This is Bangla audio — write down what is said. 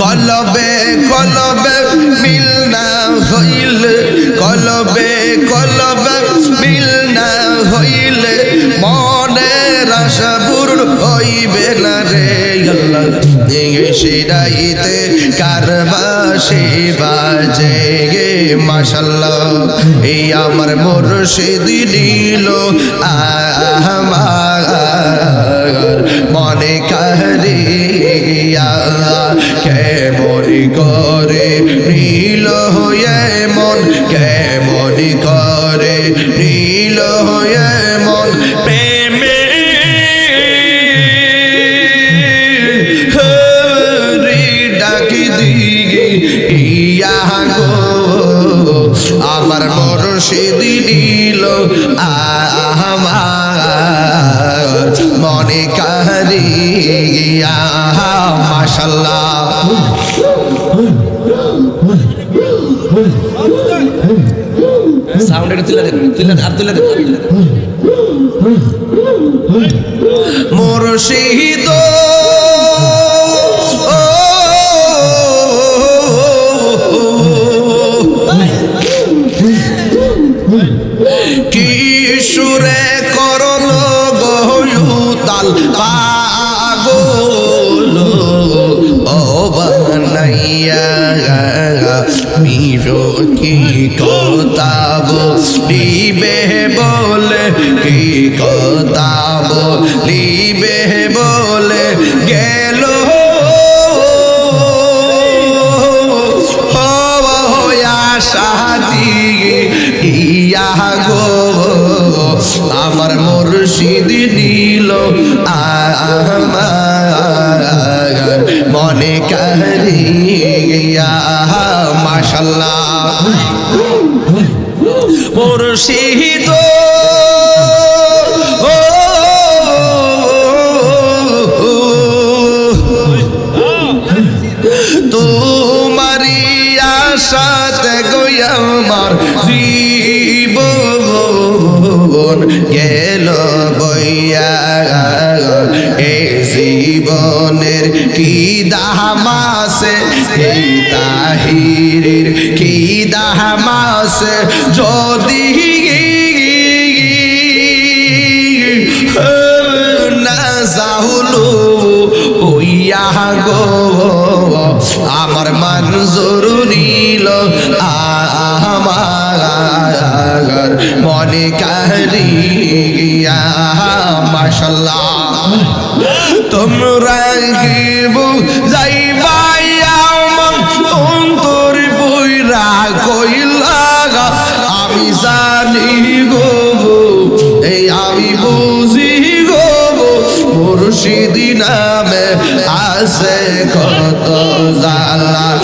কলবে কলবে মিল না হইলে, কলবে কলবে মিল না হইলে। মনের আশা পূরণ হইবে না রে, আল্লাহ। সেরাইতে কারবাসে বাজে গে মাশাল্লাহ। এই আমার মুর্শিদ দিল আমার করে, নীল হয়ে মন কেমন করে? নীল হয়ে মন প্রেমে। হরি ডাকি দিগে ইয়া গো। আমার মুর্শিদ নীল, আমার মনে করিয়া মাশাল্লাহ। সাউন্ড একটু তুলে দেন, তুলে আর তুলে দেন আর তুলে দেন। মুর্শিদ কি সুরে করল গহুতাল পাগল কি কথা বলিবে বলে কি কথা বলিবে বলে গেল। শাদি ইয়া গো। আমার মুর্শিদ নীল আমার মাশাল্লাহ মুর্শিদ তোমারি আশাতে গই আমার জীবন গেল বইয়া এই জীবনের কি দামাসে এই তাহিরের কি দামাসে যদি আমার মঞ্জুর নীল আমার মনে কারিয়া মাশাল্লাহ। তোমরা যাইবাই আমার অন্তর বইরা কইলা আমি জানি গো এই আমি বুঝি গো মুর্শিদি নামে আছে কত জালা